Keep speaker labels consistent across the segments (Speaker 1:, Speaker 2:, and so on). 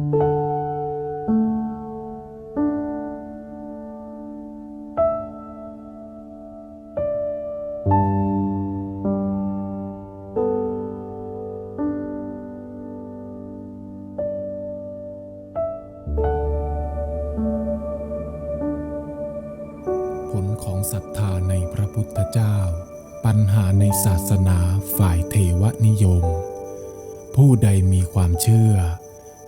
Speaker 1: ผลของศรัทธาในพระพุทธเจ้า ปัญหาในศาสนาฝ่ายเทวนิยม ผู้ใดมีความเชื่อ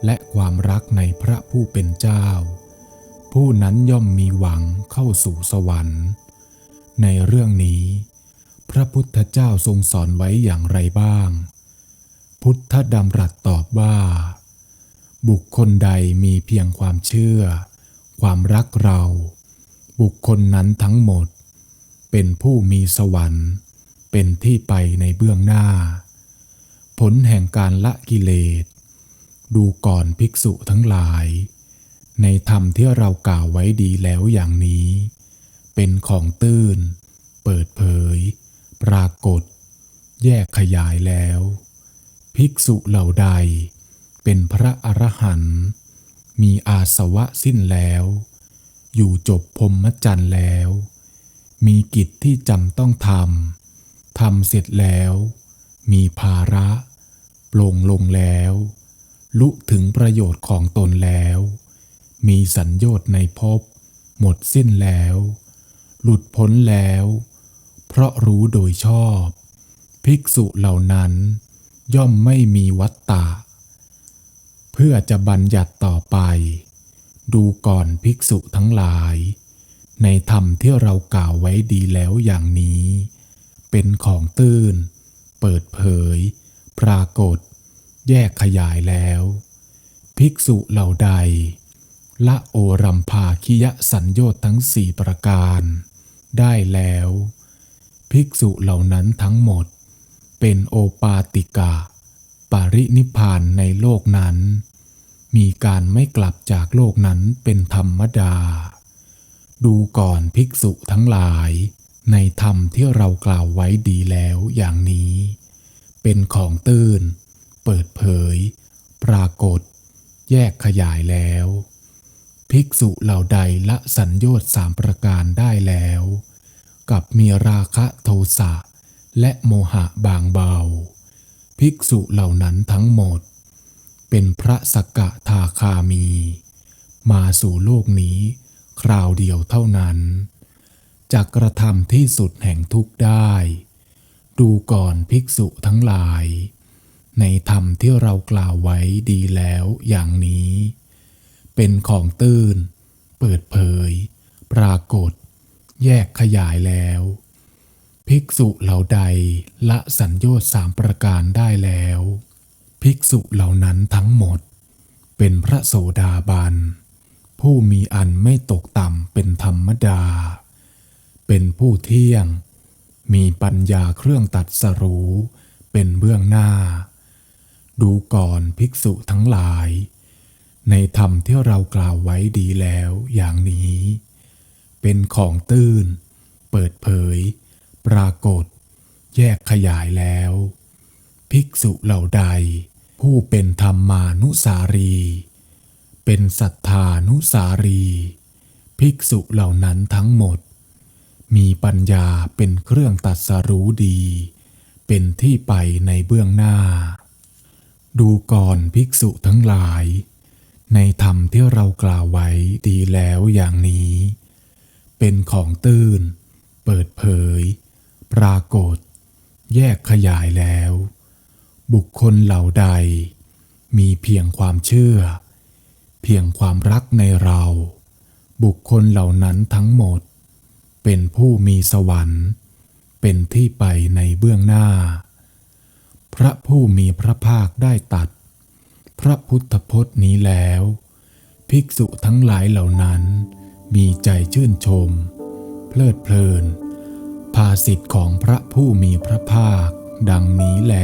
Speaker 1: และความรักในพระผู้เป็นเจ้า ผู้นั้นย่อมมีหวังเข้าสู่สวรรค์ ในเรื่องนี้ พระพุทธเจ้าทรงสอนไว้อย่างไรบ้าง พุทธดำรัสตอบว่า บุคคลใดมีเพียงความเชื่อ ความรักเรา บุคคลนั้นทั้งหมด เป็นผู้มีสวรรค์ เป็นที่ไปในเบื้องหน้า ผลแห่งการละกิเลส ดูก่อนภิกษุทั้งหลาย ในธรรมที่เรากล่าวไว้ดีแล้วอย่างนี้ เป็นของตื้น เปิดเผย ปรากฏ แยกขยายแล้ว ภิกษุเหล่าใด เป็นพระอรหันต์มีอาสวะสิ้นแล้ว อยู่จบพรหมจรรย์แล้ว มีกิจที่จำต้องทำทำเสร็จแล้ว มีภาระปลงลงแล้ว ลุถึงประโยชน์ของตนแล้ว มีสัญญชน์ในภพ หมดสิ้นแล้ว หลุดพ้นแล้ว เพราะรู้โดยชอบ ภิกษุเหล่านั้นย่อมไม่มีวัตตะ เพื่อจะบัญญัติต่อไป ดูก่อนภิกษุทั้งหลาย ในธรรมที่เรากล่าวไว้ดีแล้วอย่างนี้ เป็นของตื้น เปิดเผย ปรากฏ แยกขยายแล้ว ภิกษุเหล่าใด ละโอรัมภาคิยสัญญชน์ทั้งสี่ประการ ได้แล้ว ภิกษุเหล่านั้นทั้งหมด เป็นโอปาติกะปารินิพานในโลกนั้น มีการไม่กลับจากโลกนั้นเป็นธรรมดา ดูก่อนภิกษุทั้งหลาย ในธรรมที่เรากล่าวไว้ดีแล้วอย่างนี้ เป็นของตื้น เปิดเผย ปรากฏ แยกขยายแล้ว ภิกษุเหล่าใดละสัญญชน์สามประการได้แล้ว กับมีราคะโทสะและโมหะบางเบา ภิกษุเหล่านั้นทั้งหมด เป็นพระสกะทาคามี มาสู่โลกนี้ คราวเดียวเท่านั้นจะกระทำที่สุดแห่งทุกข์ได้ ดูก่อนภิกษุทั้งหลาย ในธรรมที่เรากล่าวไว้ดีแล้วอย่างนี้ เป็นของตื้น เปิดเผย ปรากฏ แยกขยายแล้ว ภิกษุเหล่าใดละสัญญชน์สามประการได้แล้ว ภิกษุเหล่านั้นทั้งหมด เป็นพระโสดาบัน ผู้มีอันไม่ตกต่ำเป็นธรรมดา เป็นผู้เที่ยง มีปัญญาเครื่องตัดสรู้เป็นเบื้องหน้า ดูก่อนภิกษุทั้งหลาย ในธรรมที่เรากล่าวไว้ดีแล้วอย่างนี้ เป็นของตื้น เปิดเผย ปรากฏ แยกขยายแล้ว ภิกษุเหล่าใด ผู้เป็นธรรมานุสารี เป็นสัทธานุสารี ภิกษุเหล่านั้นทั้งหมด มีปัญญาเป็นเครื่องตัดสรู้ดี เป็นที่ไปในเบื้องหน้า ดูก่อนภิกษุทั้งหลาย ในธรรมที่เรากล่าวไว้ดีแล้วอย่างนี้ เป็นของตื้น เปิดเผย ปรากฏ แยกขยายแล้ว บุคคลเหล่าใด มีเพียงความเชื่อ เพียงความรักในเรา บุคคลเหล่านั้นทั้งหมด เป็นผู้มีสวรรค์ เป็นที่ไปในเบื้องหน้า พระผู้มีพระภาคได้ตัด พระพุทธพจน์นี้แล้ว ภิกษุทั้งหลายเหล่านั้น มีใจชื่นชม เพลิดเพลิน ภาสิทธิ์ของพระผู้มีพระภาคดังนี้แล